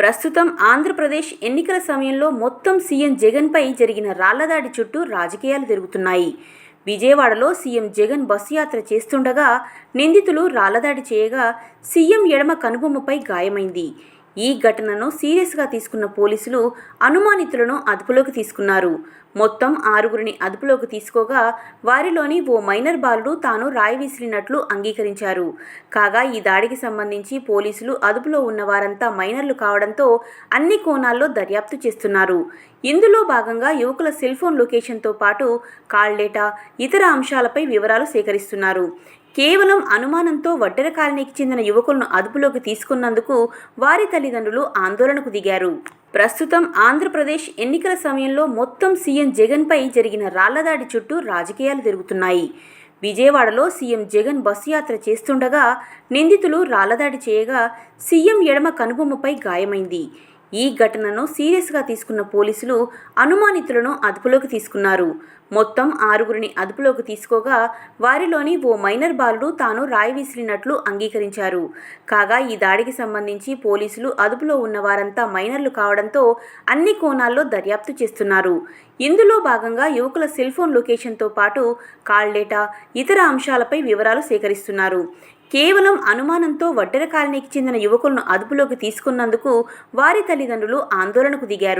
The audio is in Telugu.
ప్రస్తుతం ఆంధ్రప్రదేశ్ ఎన్నికల సమయంలో మొత్తం సీఎం జగన్పై జరిగిన రాళ్ళదాడి చుట్టూ రాజకీయాలు జరుగుతున్నాయి విజయవాడలో సీఎం జగన్ బస్సు యాత్ర చేస్తుండగా నిందితులు రాళ్ళదాడి చేయగా సీఎం ఎడమ కనుబొమ్మపై గాయమైంది. ఈ ఘటనను సీరియస్గా తీసుకున్న పోలీసులు అనుమానితులను అదుపులోకి తీసుకున్నారు. మొత్తం ఆరుగురిని అదుపులోకి తీసుకోగా వారిలోని ఓ మైనర్ బాలుడు తాను రాయి విసిరినట్లు అంగీకరించారు. కాగా ఈ దాడికి సంబంధించి పోలీసులు అదుపులో ఉన్న వారంతా మైనర్లు కావడంతో అన్ని కోణాల్లో దర్యాప్తు చేస్తున్నారు. ఇందులో భాగంగా యువకుల సెల్ ఫోన్ లొకేషన్తో పాటు కాల్ డేటా ఇతర అంశాలపై వివరాలు సేకరిస్తున్నారు. కేవలం అనుమానంతో వడ్డెర కాలనీకి చెందిన యువకులను అదుపులోకి తీసుకున్నందుకు వారి తల్లిదండ్రులు ఆందోళనకు దిగారు. ప్రస్తుతం ఆంధ్రప్రదేశ్ ఎన్నికల సమయంలో మొత్తం సీఎం జగన్పై జరిగిన రాళ్ళదాడి చుట్టూ రాజకీయాలు జరుగుతున్నాయి విజయవాడలో సీఎం జగన్ బస్సు యాత్ర చేస్తుండగా నిందితులు రాళ్ళదాడి చేయగా సీఎం ఎడమ కనుబొమ్మపై గాయమైంది. ఈ ఘటనను సీరియస్గా తీసుకున్న పోలీసులు అనుమానితులను అదుపులోకి తీసుకున్నారు. మొత్తం ఆరుగురిని అదుపులోకి తీసుకోగా వారిలోని ఓ మైనర్ బాలుడు తాను రాయి విసిరినట్లు అంగీకరించారు. కాగా ఈ దాడికి సంబంధించి పోలీసులు అదుపులో ఉన్న వారంతా మైనర్లు కావడంతో అన్ని కోణాల్లో దర్యాప్తు చేస్తున్నారు. ఇందులో భాగంగా యువకుల సెల్ ఫోన్ లొకేషన్తో పాటు కాల్ డేటా ఇతర అంశాలపై వివరాలు సేకరిస్తున్నారు. కేవలం అనుమానంతో వడ్డెర కాలనీకి చెందిన యువకులను అదుపులోకి తీసుకున్నందుకు వారి తల్లిదండ్రులు ఆందోళనకు దిగారు.